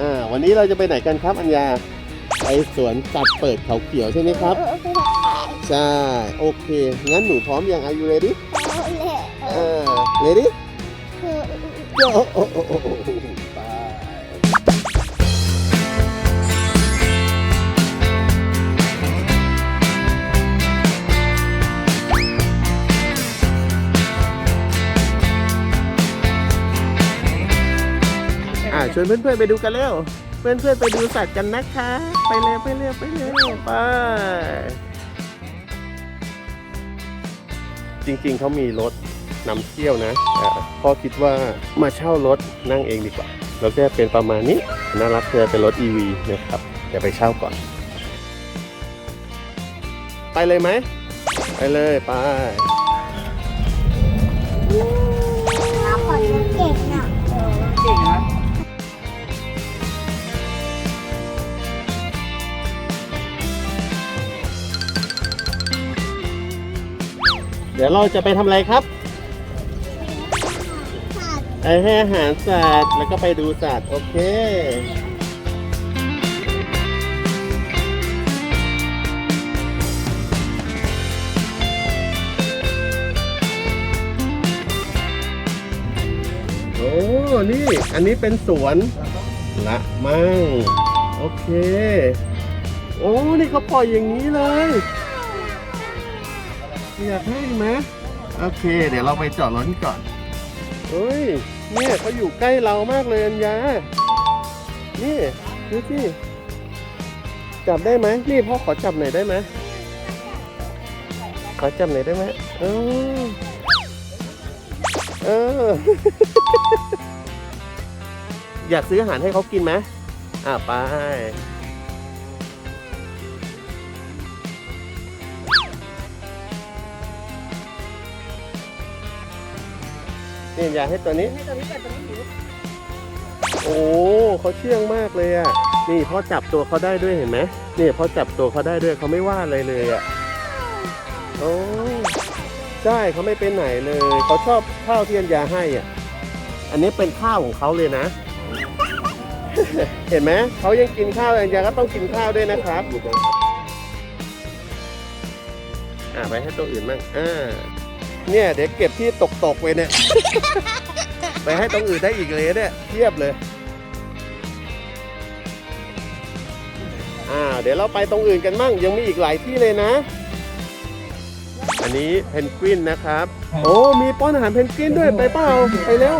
อ่าวันนี้เราจะไปไหนกันครับอัญญาไปสวนสัตว์เปิดเขาเขียวใช่ไหมครับเออคือแบบขายใช่ โอเค งั้นหนูพร้อมยัง Are you ready เอาเลยเออ่อา ready คือโอ้โอ้โอ้าชวนเพื่อนๆไปดูกันเร็ว เพื่อนๆไปดูสัตว์กันนะคะ ไปเร็วไปเร็วไปเร็วไปจริงๆเขามีรถนำเที่ยวนะอ่าพ่อคิดว่ามาเช่ารถนั่งเองดีกว่า แล้วก็เป็นประมาณนี้น่ารักเลยเป็นรถ EV นะครับเดี๋ยวไปเช่าก่อน ไปเลยไหม ไปเลยไป ดี๋ยวเราจะไปทำอะไรครับขาดไปให้อาหารสัตว์แล้วก็ไปดูสัตว์ โอเค โอ้ นี่ อันนี้เป็นสวนละมั่ง โอเค โอ้ นี่เขาปล่อยอย่างนี้เลย อยากให้ไหมโอเค เดี๋ยวเราไปจอดรถก่อนเฮ้ยเนี่ยเขาอยู่ใกล้เรามากเลยอัญญานี่ดูสิจับได้ไหมนี่พ่อขอจับหน่อยได้ไหมขอจับหน่อยได้ไหมเออเออ อยากซื้ออาหารให้เขากินไหมอะไป นี่อยาให้ตัวนี้ ให้ตัวนี้ก่อนตัวนี้หิวโอ้เขาเชื่องมากเลยอะ นี่พ่อจับตัวเขาได้ด้วยเห็นไหมนี่พ่อจับตัวเขาได้ด้วยเขาไม่ว่าอะไรเลยอะโอ้ใช่เขาไม่เป็นไหนเลยเขาชอบข้าวที่อัญญาให้อะ อันนี้เป็นข้าวของเขาเลยนะ เห็นไหมเขายังกินข้าวอัญญาก็ต้องกินข้าวด้วยนะครับอ่าไปให้ตัวอื่นบ้างอ่า เนี่ยเดี๋ยวเก็บที่ตกๆไปเนี่ย ไปให้ตรงอื่นได้อีกเลยเนี่ยเทียบเลย อ่า เดี๋ยวเราไปตรงอื่นกันมั่งยังมีอีกหลายที่เลยนะ อันนี้เพนกวินนะครับ โอ้มีป้อนอาหารเพนกวินด้วยไปเปล่าไปเร็ว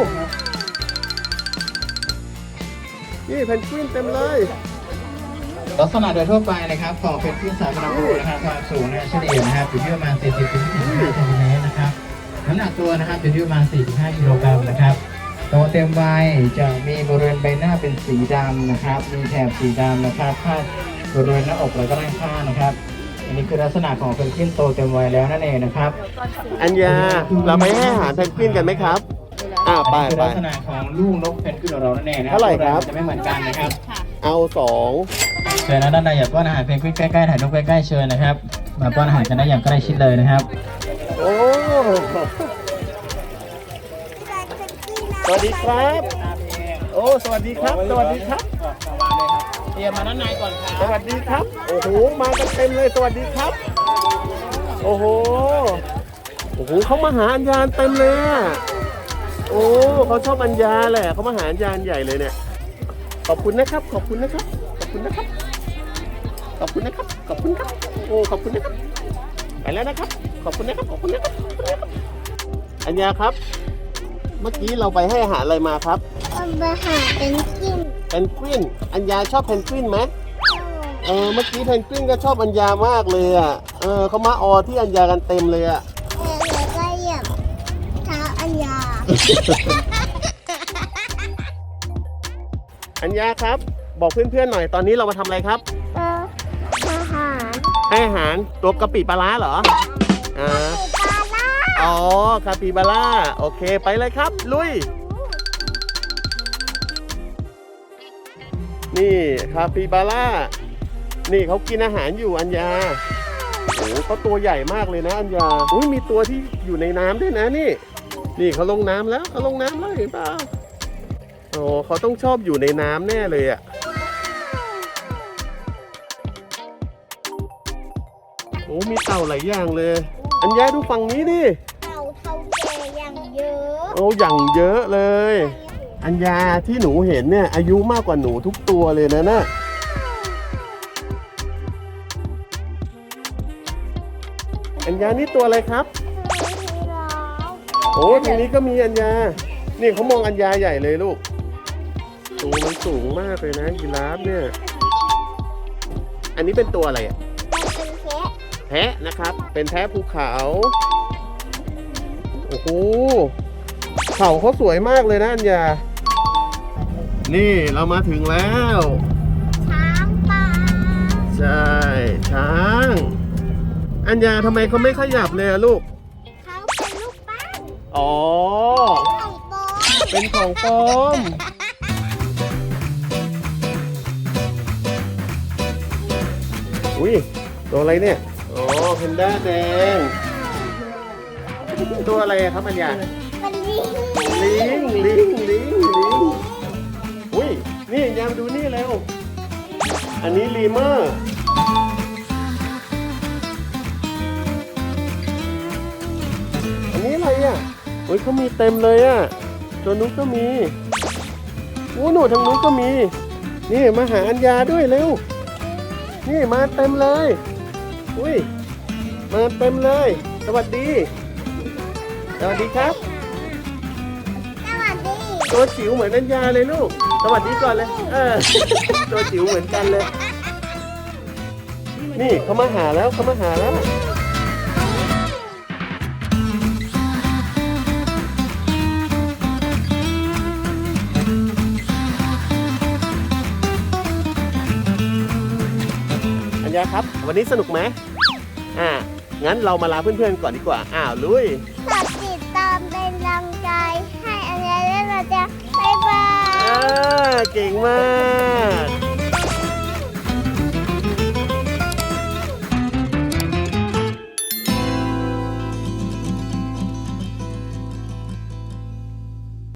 นี่เพนกวินเต็มเลย ลักษณะโดยทั่วไปนะครับของเป็นพื้นสาธารณะนะครับความสูงนะเฉลี่ยนะครับอยู่ที่ประมาณ 40ถึง45เซนติเมตรนะครับ น้ำหนักตัวนะครับอยู่ที่ประมาณ 4-5กิโลกรัมนะครับตัวเต็มใบจะมีบริเวณใบหน้าเป็นสีดำนะครับ มีแถบสีดำนะครับคาดบริเวณหน้าอกแล้วก็ด้านข้างนะครับ อันนี้คือลักษณะของเป็นขึ้นโตเต็มวัยแล้วนั่นเองนะครับอัญญาเราไปให้อาหารเพนกวินกันไหมครับ อ่าไปอันนี้คือไป ลักษณะของลูกนกเพนกวินของเรานั่นเองนะเท่าไหร่ครับ จะไม่เหมือนกันนะครับเอาสองเชิญนะด้านในอย่าป้อนอาหารเพนกวินใกล้ๆถ่ายรูปใกล้ๆเชิญนะครับมาป้อนอาหารกันได้อย่างใกล้ชิดเลยนะครับ โอ้ สวัสดีครับ โอ้ สวัสดีครับ สวัสดีครับ เตรียมมาด้านในก่อนครับ สวัสดีครับ โอ้โห มากันเต็มเลย สวัสดีครับ โอ้โห โอ้โหเขามาหาอัญญาณเต็มเลยอะโอ้เขาชอบอัญญาแหละเขามาหาอัญญาณใหญ่เลยเนี่ย ขอบคุณนะครับ ขอบคุณนะครับ ขอบคุณนะครับ ขอบคุณนะครับ ขอบคุณครับ โอ้ ขอบคุณนะครับ ไปแล้วนะครับ ขอบคุณนะครับขอบคุณนะครับขอบคุณนะครับอัญญาครับ เมื่อกี้เราไปให้อาหารอะไรมาครับต้องไปหาเป็นกินเพนกวินอัญญาชอบเพนกวินไหมเออเมื่อกี้เพนกวินก็ชอบอัญญามากเลยอะเออเขามาออที่อัญญากันเต็มเลยอะเออแล้วก็เหยียบเท้าอัญญา อัญญาครับ บอกเพื่อนๆหน่อยตอนนี้เรามาทำอะไรครับ เอออาหารให้อาหารตัวกะปิปลาร้าเหรอ อ่าปลาล่าอ๋อคาปิบาร่าโอเคไปเลยครับ ลุย นี่คาปิบาร่านี่เขากินอาหารอยู่อัญญาโอ้โหเขาตัวใหญ่มากเลยนะอัญญาอุ้ยมีตัวที่อยู่ในน้ำด้วยนะนี่ นี่เขาลงน้ำแล้วเขาลงน้ำแล้วเห็นเปล่าโอ้เขาต้องชอบอยู่ในน้ำแน่เลยอะโอ้มีเต่าหลายอย่างเลย อัญญาดูฝั่งนี้ดิเต่าเท่าแก่อย่างเยอะโอ้อย่างเยอะเลย อัญญาที่หนูเห็นเนี่ยอายุมากกว่าหนูทุกตัวเลยนะน่ะอัญญานี่ตัวอะไรครับมีร้าวโอ้ทีนี้ก็มีอัญญา นี่เขามองอัญญาใหญ่เลยลูกตัวมันสูงมากเลยนะยีราฟเนี่ย อันนี้เป็นตัวอะไรอะมันเป็นแพะ แพะนะครับ เป็นแพะภูเขา โอ้โหเขาเขาสวยมากเลยนะอัญญานี่เรามาถึงแล้ว ช้างป่าใช่ ช้าง อัญญาทำไมเขาไม่ขยับเลยอะลูก เขาเป็นลูกปั้นอ๋อไข่โบเป็นของปลอม อุ้ยตัวอะไรเนี่ย อ๋อเพนด้าแดง ตัวอะไรอะครับอัญญาเป็นลิงลิงลิงลิงลิงอุ้ยนี่ยามดูนี่แล้ว อันนี้ลีเมอร์อันนี้อะไรอะโอ้ยเขามีเต็มเลยอะตัวนู้นก็มีโอ้หนูทางนู้นก็มี นี่มาหาอัญญาด้วยเร็ว นี่มาเต็มเลย อุ้ย มาเต็มเลย สวัสดี สวัสดีครับ สวัสดีตัวจิ๋วเหมือนอัญญาเลยลูก สวัสดีก่อนเลย เออ ตัวจิ๋วเหมือนกันเลย นี่เขามาหาแล้วเขามาหาแล้วอัญญาครับ วันนี้สนุกไหม อ่างั้นเรามาลาเพื่อนๆก่อนดีกว่าอ้าวลุยฝากติดตามเป็นกำลังใจให้อันนี้ด้วยนะจ๊ะบ๊ายบาย อ่าเก่งมา